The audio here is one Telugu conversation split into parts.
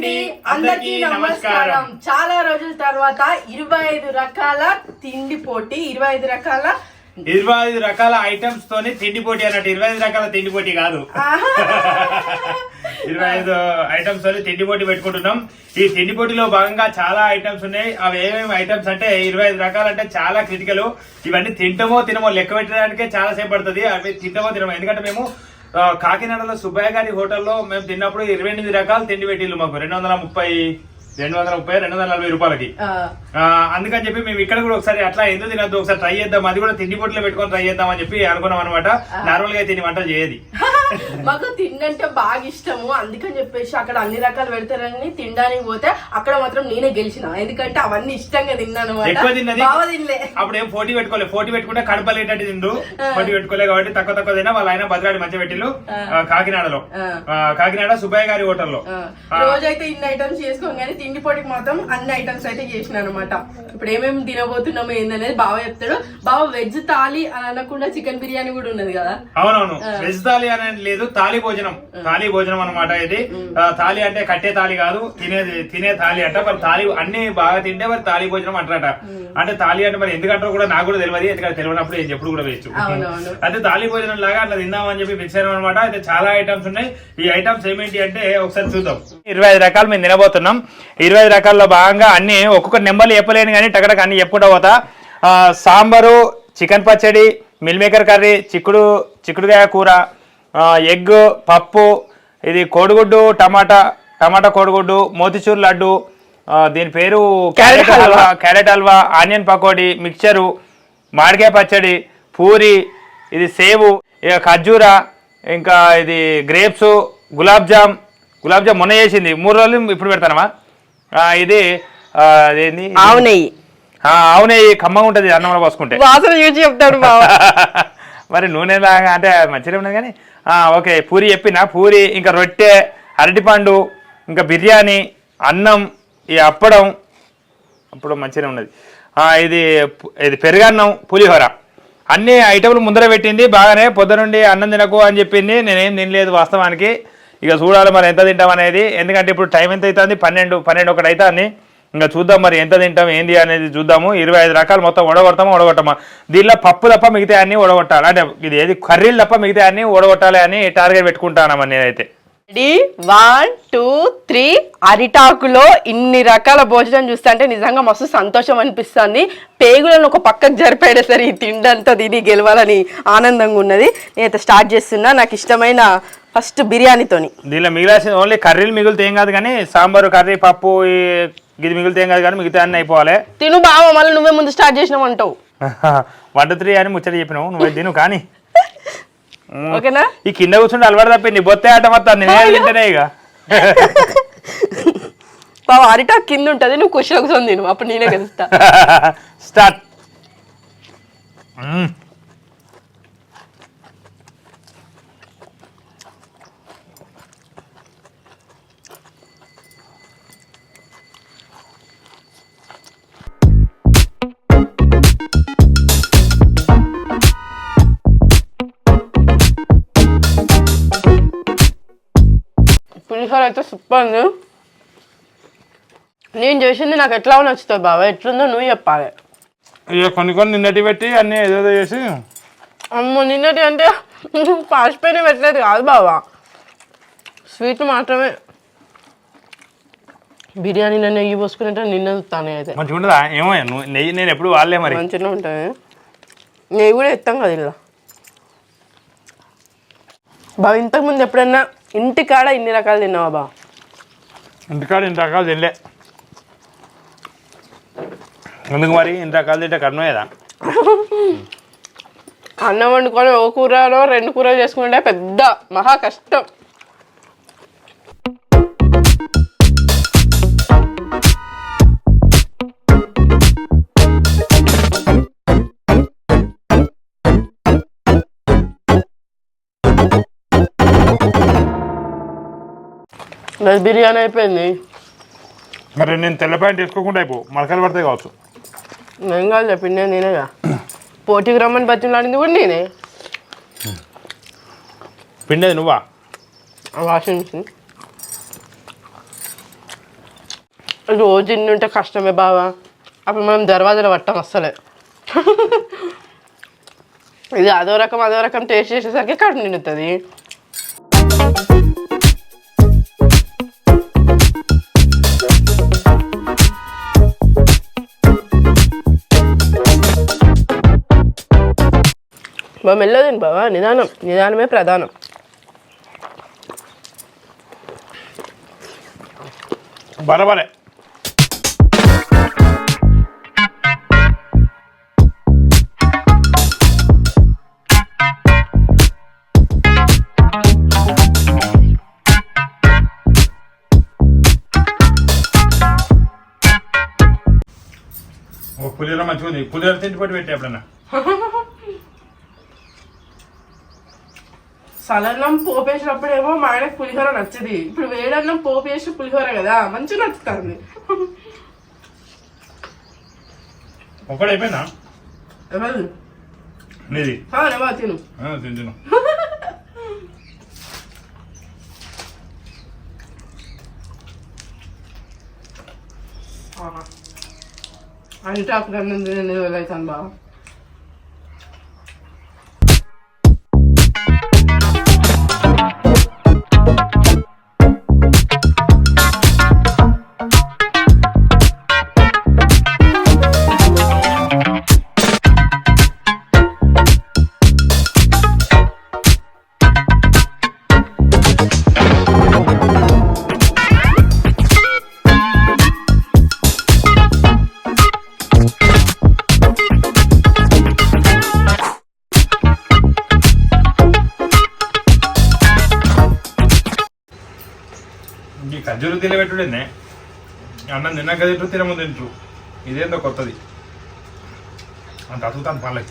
అండి అందరికీ నమస్కారం. చాలా రోజుల తర్వాత ఇరవై ఐదు రకాల తిండి పోటీ ఇరవై ఐదు రకాల ఇరవై ఐదు రకాల ఐటమ్స్ తోని తిండి పోటీ అన్నట్టు. ఇరవై ఐదు రకాల తిండి పోటీ కాదు! ఇరవై ఐదు ఐటమ్స్ తోని తిండి పోటీ పెట్టుకుంటున్నాం. ఈ తిండి పోటీలో భాగంగా చాలా ఐటమ్స్ ఉన్నాయి. అవి ఏమేమి ఐటమ్స్ అంటే ఇరవై ఐదు రకాలు అంటే చాలా క్రిటికల్ ఇవన్నీ తింటమో తినమో లెక్క పెట్టడానికే చాలా సేపు పడుతుంది. అవి తింటమో తినమో. ఎందుకంటే మేము కాకినాడలో సుబ్బయ్య గారి హోటల్లో మేము తిన్నప్పుడు ఇరవై ఎనిమిది రకాలు తిండి పెట్టిల్లు మాకు. రెండు వందల ముప్పై రెండు వందల ముప్పై రెండు వందల నలభై రూపాయలకి. అందుకని చెప్పి మేము ఇక్కడ కూడా ఒకసారి అట్లా ఎందుకు తినద్దు ఒకసారి ట్రై చేద్దాం అది కూడా తిండి పొట్టులో పెట్టుకొని ట్రై చేద్దాం అని చెప్పి అనుకున్నాం అనమాట నార్మల్గా తిని వంటలు చేయది. మాకు తిండంటే బాగా ఇష్టము. అందుకని చెప్పేసి అక్కడ అన్ని రకాలు పెడతారని తినడానికి పోతే అక్కడ మాత్రం నేనే గెలిచిన. ఎందుకంటే అవన్నీ ఇష్టంగా తిన్నాను ఎక్కువ తిన్నది? బాగా తినలే. అప్పుడు ఏం పోటీ పెట్టుకోలే. పోటీ పెట్టుకుంటే కడపలేటట్టు తిండు పోటీ పెట్టుకోలే కాబట్టి తక్కువ తక్కువ తిన్నా. వాళ్ళ ఆయన భద్రాడి మంచి పెట్టిల్లు ఆ, కాకినాడలో. కాకినాడ సుబ్బయ్య గారి హోటల్లో. రోజైతే ఇన్ని ఐటమ్స్ చేసుకోం కానీ తిండి పొడికి మాత్రం అన్ని ఐటమ్స్ అయితే చేసిన అనమాట. ఇప్పుడు ఏమేమి తినబోతున్నామో ఏందనేది బావ చెప్తాడు. బావ వెజ్ తాలి అని అనకుండా చికెన్ బిర్యానీ కూడా ఉన్నది కదా? అవునవును. వెజ్ థాలి అనేది లేదు తాలి భోజనం. తాలి భోజనం అన్నమాట ఇది. తాలి అంటే కట్టే తాలి కాదు తినేది తినే తాలి అంట. మరి తాలి అన్ని బాగా తింటే మరి తాలి భోజనం అంటారట. అంటే తాలి అంటే మరి ఎందుకంటారో కూడా నాకు కూడా తెలియదు. ఎందుకంటే తెలియనప్పుడు ఏం చెప్పుడు కూడా వేయచ్చు. అయితే తాలి భోజనం లాగా అట్లా తిందామని చెప్పి ఫిక్స్ అయినాం అనమాట అయితే చాలా ఐటమ్స్ ఉన్నాయి. ఈ ఐటమ్స్ ఏమేంటి అంటే ఒకసారి చూద్దాం. ఇరవై ఐదు రకాలు మేము తినబోతున్నాం. ఇరవై ఐదు రకాల్లో భాగంగా అన్ని ఒక్కొక్క నెంబర్లు చెప్పలేను కానీ టకటక అన్ని చెప్పుకుంటా పోతా. సాంబారు చికెన్ పచ్చడి మిల్ మేకర్ కర్రీ చిక్కుడు చిక్కుడుకాయ కూర ఎగ్ పప్పు ఇది కోడిగుడ్డు టమాటా టమాటా కోడిగుడ్డు మోతిచూర్ లడ్డు దీని పేరు carrot halwa. Carrot halwa onion pakodi mixture మామిడికాయ పచ్చడి పూరి ఇది సేవు ఇక ఖర్జూరా ఇంకా ఇది గ్రేప్స్ గులాబ్ జామ్ గులాబ్ జామ్ మొన్న చేసింది. మూడు రోజులు ఇప్పుడు పెడతానమా ఆ, ఇది అదేంది? ఆవు నెయ్యి. ఆ, ఆవు నెయ్యి కమ్మగా ఉంటుంది అన్నంలో పోసుకుంటే. వాసన చూసి చెప్తాడు బావ. మరి నూనె లాగా అంటే మంచిగా ఉన్నది కానీ ఓకే పూరి చెప్పిన పూరి ఇంకా రొట్టె అరటిపండు ఇంకా బిర్యానీ అన్నం ఈ అప్పడం అప్పుడు మంచిగా ఉన్నది. ఇది ఇది పెరుగన్నం పులిహోర. అన్ని ఐటమ్లు ముందర పెట్టింది బాగానే పొద్దునుండి అన్నం తినకు అని చెప్పింది నేనేం తినలేదు వాస్తవానికి. ఇక చూడాలి మరి ఎంత తింటాం అనేది ఎందుకంటే ఇప్పుడు టైం ఎంత అవుతుంది? పన్నెండు పన్నెండు ఒకటి అవుతుంది. ఇంకా చూద్దాం మరి ఎంత తింటాం ఏంది అనేది చూద్దాము. ఇరవై ఐదు రకాలు మొత్తం ఓడగొడతామా ఓడగొట్టమా? దీనిలో పప్పు తప్ప మిగతా అన్ని ఓడగొట్టాలి. అంటే ఇది ఏది? కర్రీలు తప్ప మిగతా అన్ని ఓడగొట్టాలి అని టార్గెట్ పెట్టుకుంటానమ్మా నేనైతే. One two three. అరిటాకులో ఇన్ని రకాల భోజనం చూస్తుంటే నిజంగా మస్తు సంతోషం అనిపిస్తుంది. పేగులను ఒక పక్కకు జరిపేడేసరి ఈ తిండంతా తిని గెలవాలని ఆనందంగా ఉన్నది. నేనైతే స్టార్ట్ చేస్తున్నా. నాకు ఇష్టమైన ఫస్ట్ బిర్యానీతోని. దీనిలో మిగిలాల్సింది ఓన్లీ కర్రీలు మిగిలితే ఏం కాదు కానీ సాంబారు కర్రీ పప్పు ఇది మిగిలితే ఏం కాదు కానీ మిగతా అన్ని అయిపోవాలి. తిను బావ మళ్ళీ నువ్వే ముందు స్టార్ట్ చేసినావంటావు. వన్ టూ త్రీ అని ముచ్చట చెప్పినావు నువ్వు తిను కానీ. ఓకేనా? ఈ కింద కూర్చుంటే అలవాటు తప్పింది బొత్తే ఆట మొత్తం నేనే తింటేనే ఇక. బావ అరిటాకు కింద ఉంటుంది నువ్వు కుర్చీలో కూర్చొని తిను అప్పుడు నేనే గెలుస్తా స్టార్ట్ పులిహోర అయితే సూపర్ ఉంది. నేను చేసింది నాకు ఎట్లా నచ్చుతుంది బావ? ఎట్లుందో నువ్వు చెప్పాలి. ఇక కొన్ని కొన్ని నిన్నటి పెట్టి అన్ని ఏదేదో చేసి అమ్మో నిన్నటి అంటే పాసిపోయిన పెట్టలేదు కాదు బావా. స్వీట్ మాత్రమే. బిర్యానీలో నెయ్యి పోసుకునేట నిన్న చూస్తాను అయితే. మంచిగా ఉండదా ఏమో నువ్వు నెయ్యి నేను ఎప్పుడు వాళ్ళే మరి. మంచిగా ఉంటుంది. నెయ్యి కూడా ఎత్తాం కదా ఇలా. బావ ఇంతకుముందు ఎప్పుడన్నా ఇంటికాడ ఇన్ని రకాలు తిన్నావా బా? ఇంటికాడ ఇంత రకాలు తినలే. ఎందుకు మరి? ఇంత రకాలు తింటే కర్ణం కదా అన్నం వండుకొని ఓ కూరలో రెండు కూరలు చేసుకుంటే పెద్ద మహా కష్టం. నాది బిర్యానీ అయిపోయింది. మరి నేను తెల్ల ప్యాంట్ వేసుకోకుండా అయిపో మరకలు పడతాయి కావచ్చు. ఏం కాదు చెప్పింది నేనేగా పోటీకి రమ్మని బతిలాడింది కూడా నేనే. పిండేది నువ్వా? Washing machine. రోజు ఇన్ని ఉంటే కష్టమే బావా. అప్పుడు మనం దర్వాజాలు పట్టాం అస్సలే. ఇది అదో రకం అదో రకం టేస్ట్ చేసేసరికి కడుపు నిండుతుంది. బాబా మెల్లదండి బావా? నిదానం. నిదానమే ప్రధానం. బరబరే ఓ పులిహోర మంచిగా ఉంది పులిహోర తింటి పట్టి పెట్టి ఎప్పుడన్నా. సలన్నం పోపేసినప్పుడేమో మా ఆయనకు పులిహోర నచ్చది. ఇప్పుడు వేడన్నం పోపేసి పులిహోర కదా మంచిగా నచ్చుతుంది. ఒక్కడు అయిపోయిందా ఎవరు నీది తిను. తిను. అంటే తినే అవుతాను బావ తిన్నాక తింటూ తినముందు తింటూ. ఇదేందో కొత్తది. అంత అతుకుతాను పర్లేదు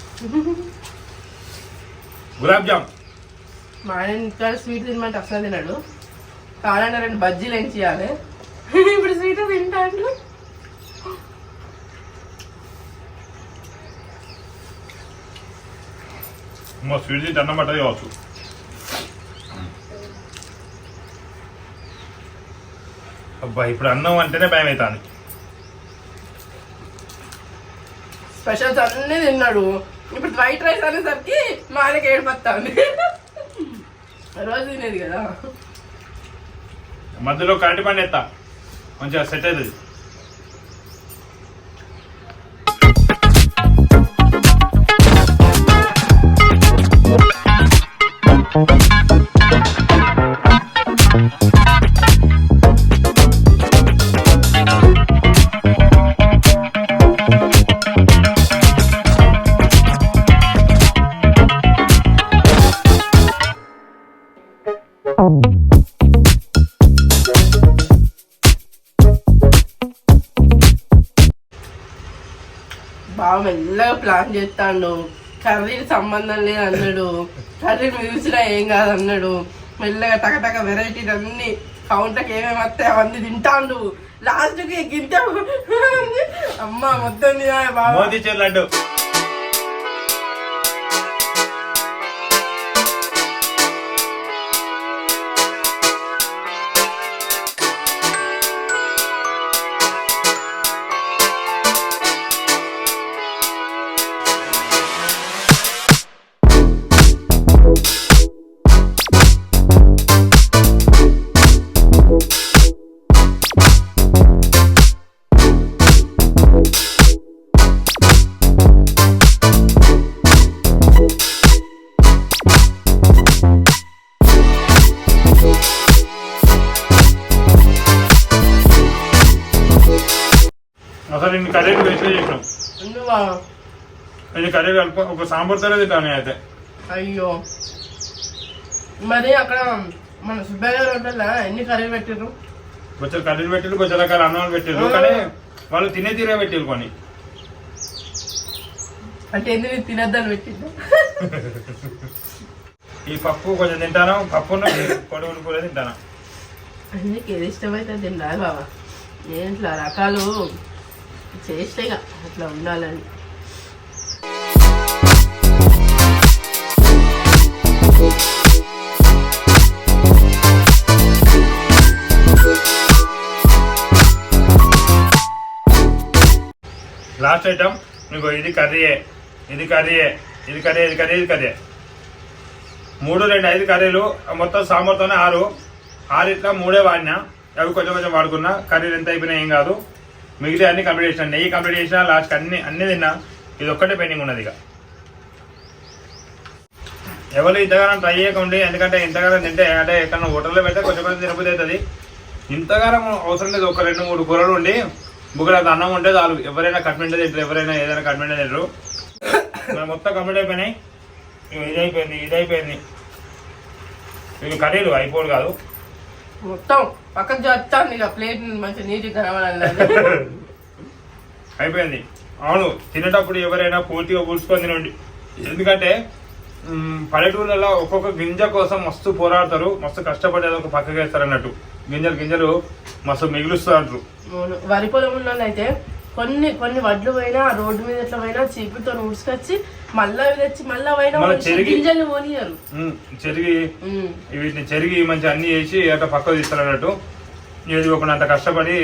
గులాబ్ జామ్. మా ఆయన ఇంకా స్వీట్ తినమంటే అసలు తినడు. కావాలంటే రెండు బజ్జీలు ఏం చేయాలి? ఇప్పుడు స్వీట్ తింటాడు మా స్వీట్ తింటే అన్నం పట్టది కావచ్చు. అబ్బా ఇప్పుడు అన్నం అంటేనే భయం అవుతుంది స్పెషల్స్ అన్నీ తిన్నాడు. ఇప్పుడు వైట్ రైస్ అనేసరికి మా ఆయనకి ఏడిపోతుంది రోజు తినేది కదా. మధ్యలో కరెంట్ పండి ఎత్తా. మంచిగా సెట్ అవుతుంది. ప్లాన్ చేస్తాడు. కర్రీకి సంబంధం లేదు అన్నాడు. కర్రీ చూసినా ఏం కాదు అన్నాడు. మెల్లగా టకటక వెరైటీస్ అన్ని కౌంటర్కి ఏమేమి వస్తాయి అవన్నీ తింటాడు. లాస్ట్కి గింత అమ్మ మొత్తం తినాలి అసలు ఇన్ని కర్రీలు వేస్ట్ చేసినాం. ఇన్ని కర్రీలు కలుపు ఒక సాంబార్ తరే తింటాను అయితే అయ్యో. మరి అక్కడ మన సుబ్బయ్య గారు ఎన్ని కర్రీలు పెట్టారు కొంచెం కర్రీలు పెట్టారు కొంచెం రకాల అన్నాలు పెట్టారు కానీ వాళ్ళు తినే తీరే పెట్టారు కొన్ని. అంటే ఎందుకు తినద్దని పెట్టిందా ఈ పప్పు కొంచెం తింటాను. పప్పు కొడుకులు కూడా తింటాను. నీకు ఏది ఇష్టమైతే తినరాదు బాబా. నేను ఇట్లా రకాలు? చేస్తేగా అట్లా ఉండాలని. లాస్ట్ ఐటమ్ మీకు ఇది కర్రీయే ఇది కర్రీయే ఇది కర్రీ ఇది కర్రీ ఇది కర్రీ మూడు రెండు ఐదు కర్రీలు మొత్తం సాంబార్తోనే ఆరు. ఆరు ఇట్లా మూడే వాడినా. అవి కొంచెం కొంచెం వాడుకున్నా కర్రీలు ఎంత అయిపోయినా ఏం కాదు. మిగతా అన్ని కంప్లీట్ చేసిన నెయ్యి కంప్లీట్ చేసిన లాస్ట్ అన్ని అన్ని తిన్నా ఇది ఒక్కటే పెండింగ్ ఉన్నది ఇక. ఎవరు ఇంతగానం ట్రై చేయకండి ఎందుకంటే ఇంతగానం తింటే అంటే ఎక్కడ హోటల్లో పెడితే కొంచెం కొంచెం తినబుద్ధి అవుతుంది. ఇంతగానం అవసరం లేదు ఒక రెండు మూడు కూరలు ఉండి బుగ్గడంత అన్నం ఉంటే చాలు. ఎవరైనా కట్మెంట్ తింటారు ఎవరైనా ఏదైనా కట్మెంట్ తింటారు. మొత్తం కంప్లీట్ అయిపోయినాయి. ఇది అయిపోయింది ఇది అయిపోయింది. ఇవి కర్రీలు అయిపోడు కాదు. మొత్తం పక్కకు చెప్తాను ఇక ప్లేట్ మంచి నీట్గా కనబడాలి అయిపోయింది. అవును తినేటప్పుడు ఎవరైనా పూర్తిగా పూడ్చుకొని తినండి. ఎందుకంటే మ్, పల్లెటూళ్ళలో ఒక్కొక్క గింజ కోసం మస్తు పోరాడతారు మస్తు కష్టపడి ఒక పక్కకి వేస్తారు అన్నట్టు. గింజలు గింజలు మస్తు మిగులుస్తూ అంటారు అవును. వరి పొలం అయితే కొన్ని కొన్ని వడ్లు పోయినా ఆ రోడ్డు మీద ఎట్లా పోయినా చీపుతో ఊడ్చుకొచ్చి మళ్ళా తెచ్చి మళ్ళా చెరిగి- గింజలు పోనీయరు. మ్, చెరిగి ఉమ్. వీటిని చెరిగి మంచి అన్ని వేసి అట్లా పక్కకు తీస్తారు అన్నట్టు ఇది ఒక అంత కష్టపడి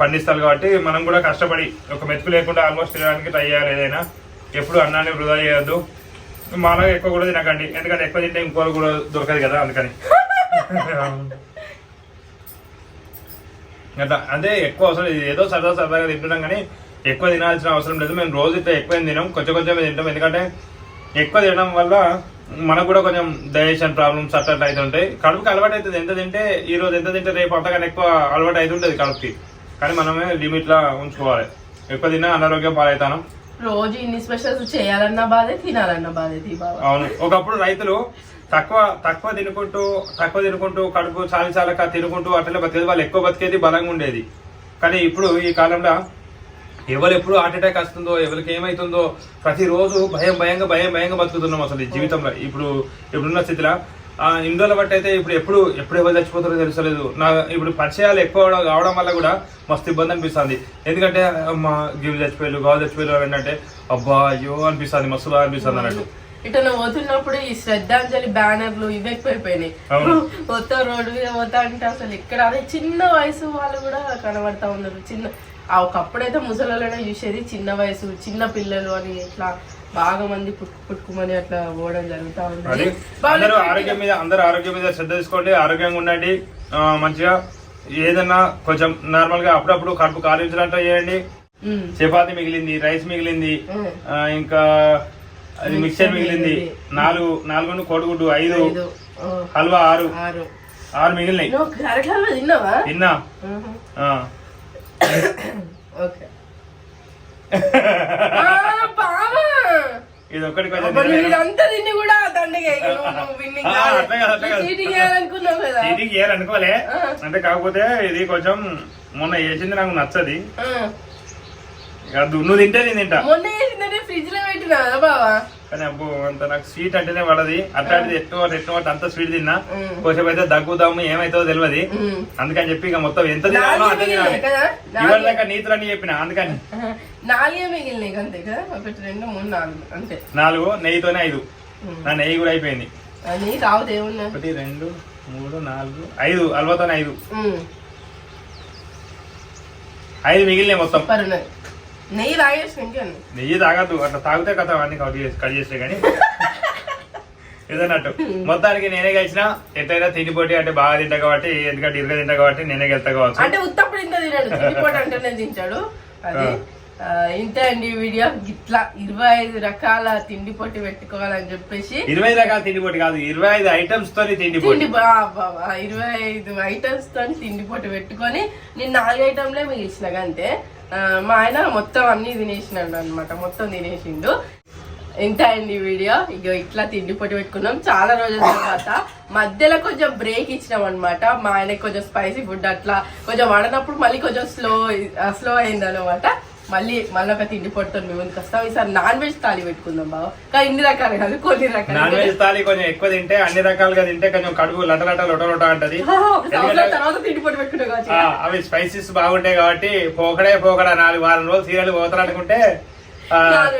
పండిస్తారు కాబట్టి మనం కూడా కష్టపడి ఒక మెతుకు లేకుండా ఆల్మోస్ట్ తినడానికి ట్రై చేయాలి ఏదైనా. ఎప్పుడు అన్నాన్ని వృధా చేయొద్దు. మాలో ఎక్కువ కూడా తినకండి. ఎందుకంటే ఎక్కువ తింటే ఇంకోరు కూడా దొరకదు కదా అందుకని. అట్లా. అంటే ఎక్కువ అవసరం. ఏదో సరదా సరదాగా తింటున్నాం కానీ ఎక్కువ తినాల్సిన అవసరం లేదు. మేము రోజు ఇట్లా ఎక్కువ తినాం కొంచెం కొంచెం తింటాం. ఎందుకంటే ఎక్కువ తినడం వల్ల మనకు కూడా కొంచెం డైజెషన్ ప్రాబ్లమ్స్ అట్లా అట్లా అవుతుంటాయి కడుపుకి అలవాటు అవుతుంది. ఎంత తింటే ఈ రోజు ఎంత తింటే రేపు అంతగానే ఎక్కువ అలవాటు అవుతుంటుంది కడుపుకి. కానీ మనమే లిమిట్ లా ఉంచుకోవాలి. ఎక్కువ తిన్నా అనారోగ్యం పాలవుతాను. రోజు ఇన్ని స్పెషల్స్ చేయాలన్న బాధే తినాలన్న బాధే అవును. ఒకప్పుడు రైతులు తక్కువ తక్కువ తినుకుంటూ తక్కువ తినుకుంటూ కడుపు చాలి చాలక తినుకుంటూ అట్లనే బతికేది. వాళ్ళు ఎక్కువ బతికేది బలంగా ఉండేది. కానీ ఇప్పుడు ఈ కాలంలో ఎవరు ఎప్పుడు హార్ట్ అటాక్ వస్తుందో ఎవరికి ఏమైతుందో ప్రతిరోజు భయం భయంగా భయం భయంగా బతుకుతున్నాం అసలు ఈ జీవితంలో. ఇప్పుడు ఇప్పుడున్న స్థితిలో ఆ ఇందులో బట్టి అయితే ఇప్పుడు ఎప్పుడు ఎప్పుడు ఎవరు చచ్చిపోతారో తెలుసలేదు. నా ఇప్పుడు పరిచయాలు ఎక్కువ కావడం వల్ల కూడా మస్తు ఇబ్బంది అనిపిస్తుంది. ఎందుకంటే మా గివి చచ్చిపోయారు గావు చచ్చిపోయారు అంటే అబ్బా అయ్యో అనిపిస్తుంది మస్తు బాగా అనిపిస్తుంది అన్నట్టు. ఇటు పోతున్నప్పుడు ఈ శ్రద్ధాంజలి బ్యానర్లు ఇవి ఎక్కువైపోయినాయి. మొత్తం రోడ్డు మీద పోతా అంటే అసలు ఇక్కడ అదే చిన్న వయసు వాళ్ళు కూడా కనబడతా ఉన్నారు. చిన్న ఆ ఒకప్పుడైతే ముసలిలోనే చూసేది చిన్న వయసు చిన్న పిల్లలు అని ఇట్లా బాగా మంది పుట్టుకు పుట్టుకుమని అట్లా పోవడం జరుగుతా ఉంది. అందరూ ఆరోగ్యం మీద అందరూ ఆరోగ్యం మీద శ్రద్ధ తీసుకోండి ఆరోగ్యంగా ఉండండి. మంచిగా ఏదన్నా కొంచెం నార్మల్గా అప్పుడప్పుడు కడుపు కాలించినట్టు చేయండి. చపాతి మిగిలింది రైస్ మిగిలింది ఇంకా అది మిక్చర్ మిగిలింది. నాలుగు నాలుగు కోడిగుడ్డు ఐదు హల్వా ఆరు. ఆరు. మిగిలినాయి. తిన్నావా? తిన్నా. ఓకే. ఇది. ఇదంతా తిని కూడా దండగే చీటింగ్ చేయాలనుకోలే. అంటే కాకపోతే ఇది కొంచెం మొన్న వేసింది నాకు నచ్చది. ఇక దు- నువ్వు తింటే నేను తింటా. మొన్న వేసిందంటే ఫ్రిడ్జ్లో పెట్టినా కదా బావా? కానీ అబ్బో అంత నాకు స్వీట్ అంటేనే పడది అట్లాంటిది ఎక్కువ ఎక్కువ అంత స్వీట్ తిన్నా. కొంచెం అయితే దగ్గుదాము ఏమైతుందో తెలియదు. అందుకని చెప్పి ఇక మొత్తం ఎంత తినాలో అంత తినాలి ఇవాళ దాకా నీతులన్నీ చెప్పిన అందుకని. నాలుగే మిగిలినాయి అంతే కదా? ఒకటి రెండు మూడు నాలుగు అంతే. నాలుగు నెయ్యితోనే ఐదు. నా నెయ్యి కూడా అయిపోయింది. అని ఒకటి రెండు మూడు నాలుగు ఐదు. అల్వతోనే ఐదు. ఐదు మిగిలినాయి మొత్తం. నెయ్యి తాగేసి నెయ్యి తాగద్దు అట్లా తాగితే కథ అన్ని కట్ చేసి కట్ చేస్తే కానీ ఇదన్నట్టు మొత్తానికి నేనే గెలిచిన ఎట్లయినా తిండిపోటీ అంటే బాగా తింటా కాబట్టి ఎందుకంటే ఇరుగా తింటా కాబట్టి నేనే గెలుతా కావచ్చు. అంటే ఉత్తప్పుడు ఇంత తినాడు తిండిపోటు అంటేనే తింటాడు. అది ఇంతే అండి వీడియో. ఇట్లా ఇరవై ఐదు రకాల తిండి పొట్టి పెట్టుకోవాలని చెప్పేసి. ఇరవై రకాల తిండిపోటీ కాదు ఇరవై ఐదు ఐటమ్స్ తోని తిండిపోటీ తిండి బా బాబా ఇరవై ఐదు ఐటమ్స్తో తిండి పొట్టు పెట్టుకొని నేను నాలుగు ఐటమ్లే మిగిల్చిన అంతే. మా ఆయన మొత్తం అన్ని తినేసినాడు అనమాట మొత్తం తినేసిండు. ఎంత అండి వీడియో? ఇక ఇట్లా తిండి పొట్టి పెట్టుకున్నాం. చాలా రోజుల తర్వాత మధ్యలో కొంచెం బ్రేక్ ఇచ్చినాం అనమాట మా ఆయనకి కొంచెం స్పైసీ ఫుడ్ అట్లా కొంచెం వడనప్పుడు మళ్ళీ కొంచెం స్లో స్లో అయింది అనమాట మళ్ళీ మళ్ళీ ఒక తిండి పొట్టుతో మేము ముందుకు వస్తాం. ఈసారి నాన్ వెజ్ థాలి పెట్టుకుందాం బాబా కానీ ఇన్ని రకాలు కాదు కొన్ని రకాలు నాన్ వెజ్ థాలి కొంచెం ఎక్కువ తింటే అన్ని రకాలుగా తింటే కొంచెం కడుపు లట లట లొట లొట అంటది. తర్వాత తిండి పొట్టు పెట్టుకుంటాం అవి స్పైసెస్ బాగుంటాయి కాబట్టి పోకడే పోకడా నాలుగు వారం రోజులు సీరియల్ పోతారు అనుకుంటే నాన్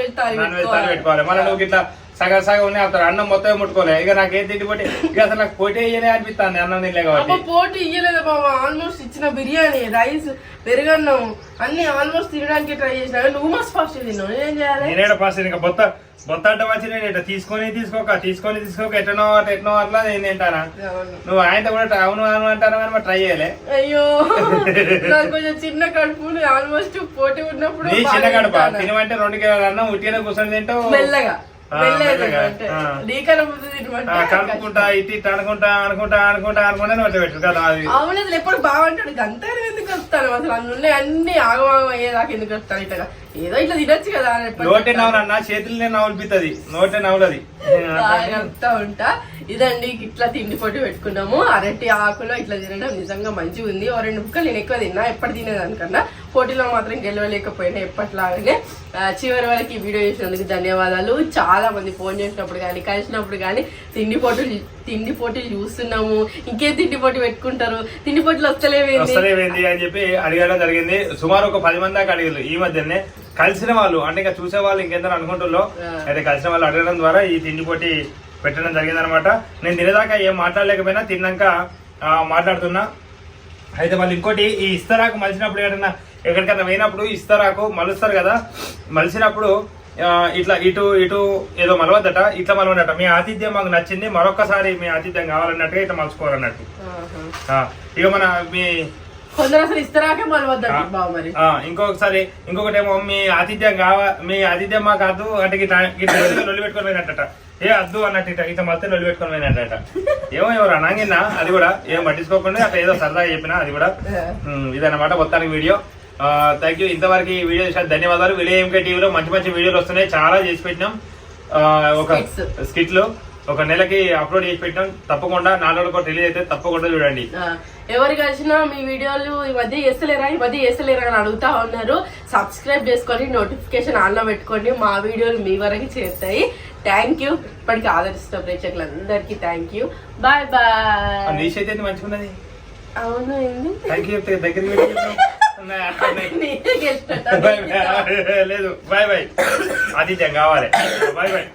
వెజ్ పెట్టుకోవాలి. మళ్ళీ నువ్వు ఇట్లా సగం సగం ఉన్నాయి అతను అన్నం మొత్తం ముట్టుకోలే. ఇక నాకేం తిండి పోటీ ఇక అసలు నాకు పోటీ అయ్యలే అనిపిస్తుంది అన్నం తినలే కాబట్టి. పోటీ ఇయ్యలేదు బాబా ఆల్మోస్ట్ ఇచ్చిన బిర్యానీ రైస్ పెరుగన్నం అన్ని ఆల్మోస్ట్ తినడానికి ట్రై చేసిన. నువ్వు మస్తు ఫాస్ట్ తిన్నావు. నేనేం చేయాలి? నేనేడ పాస్ ఇంకా బొత్త బొత్త అంటే వచ్చి నేను ఇట్లా తీసుకొని తీసుకోక తీసుకొని తీసుకోక ఎట్లనో అట్లా ఎట్నో అట్లా నేను తింటానా? నువ్వు ఆయనతో కూడా అవును అవును అంటాను మరి ట్రై చేయలే. అయ్యో. కొంచెం చిన్న కడుపు ఆల్మోస్ట్ పోటీ ఉన్నప్పుడు చిన్న తింటాను. తినమంటే రెండు కిలోల అన్నం ఉట్టిగా కూర్చొని తింటావు. మెల్లగా. కలుపుకుంటా ఇటు ఇటు అనుకుంటా అనుకుంటా అనుకుంటా అనుకుంటా నువ్వు పెట్టు కదా అది. అవును అసలు ఎప్పుడు బాగుంటాడు గంటలు ఎందుకు వస్తాను అసలు అందులో అన్ని ఆగమాగం అయ్యేదాకా ఎందుకు వస్తాను ఇట్లా? ఏదో ఇట్లా తినొచ్చు కదా నోటే నవ్వులన్నా చేతులనే నవ్వులిపిస్తుంది నోటే నవ్వులది. ఉంటా. ఇదండి ఇట్లా తిండి పొట్టు పెట్టుకున్నాము. అరటి ఆకులో ఇట్లా తినడం నిజంగా మంచిగా ఉంది. ఓ రెండు ముక్కలు నేను ఎక్కువ తిన్నా ఎప్పటి తినేదానికన్నా. పోటీలో మాత్రం గెలవలేకపోయినా ఎప్పటిలాగానే. చివరి వరకు ఈ వీడియో చేసినందుకు ధన్యవాదాలు. చాలా మంది ఫోన్ చేసినప్పుడు కానీ కలిసినప్పుడు కానీ తిండి పోటీలు తిండి పోటీలు చూస్తున్నాము. ఇంకేం తిండి పోటీ పెట్టుకుంటారు? తిండి పోటీలు వస్తలేవేంది? అని చెప్పి అడగడం జరిగింది. సుమారు ఒక పది మంది దాకా అడిగారు ఈ మధ్యనే. కలిసిన వాళ్ళు అంటే ఇంకా చూసే వాళ్ళు ఇంకెందరో అనుకుంటుల్లో. అయితే కలిసిన వాళ్ళు అడగడం ద్వారా ఈ తిండి పోటీ పెట్టడం జరిగింది అనమాట నేను తినేదాకా ఏం మాట్లాడలేకపోయినా తిన్నాక మాట్లాడుతున్నా అయితే వాళ్ళు ఇంకోటి ఈ ఇస్తరాకు మలిచినప్పుడు ఎక్కడన్నా ఎక్కడికైనా పోయినప్పుడు ఇస్తరాకు మలుస్తారు కదా మలిసినప్పుడు ఆ, ఇట్లా ఇటు ఇటు ఏదో మలవద్దట ఇట్లా మలవద్దట మీ ఆతిథ్యం మాకు నచ్చింది మరొకసారి మీ ఆతిథ్యం కావాలన్నట్టుగా ఇట్లా మలుచుకోవాలన్నట్టు ఇక మన మీ ఇంకొకసారి ఇంకొకటి ఏమో మీ ఆతిథ్యం కావా మీ ఆతిథ్యం మాకు అద్దు అంటే ఇట్లా ఇట్లా పోయినట్టట ఏ అద్దు అన్నట్టు ఇట్లా ఇట్లా మొత్తం లొల్లి పెట్టుకొని పోయినట్టట ఏమో ఎవరు అనంగినా అది కూడా ఏం పట్టించుకోకుండా అట్లా ఏదో సరదాగా చెప్పినా అది కూడా. ఇదన్నమాట మొత్తానికి వీడియో. థ్యాంక్ యూ ఇంతవరకు ఈ వీడియో చూసిన ధన్యవాదాలు. విలేఎంకే టీవీలో మంచి మంచి వీడియోలు వస్తున్నాయి. చాలా చేసి పెట్టినాం. ఒక. స్కిట్లు. ఒక నెలకి అప్లోడ్ చేసి పెట్టినాం. తప్పకుండా నాలుగు రిలీజ్ అయితే తప్పకుండా చూడండి. ఎవరు కలిసినా మీ వీడియోలు ఈ మధ్య చేస్తలేరా? ఈ మధ్య చేస్తలేరా అని అడుగుతా ఉన్నారు. సబ్స్క్రైబ్ చేసుకొని నోటిఫికేషన్ ఆన్లో పెట్టుకోండి. మా వీడియోలు మీ వరకు చేస్తాయి థ్యాంక్ యూ ఇప్పటికి ఆదరిస్తున్న ప్రేక్షకులందరికీ థ్యాంక్ యూ బాయ్ బాయ్ నీ చేతి అయితే మంచిగున్నది. అవును ఏంది? థ్యాంక్ యూ దగ్గరికి బాయ్ బాయ్. లేదు బాయ్ బాయ్ ఆతిథ్యం కావాలి. Bye bye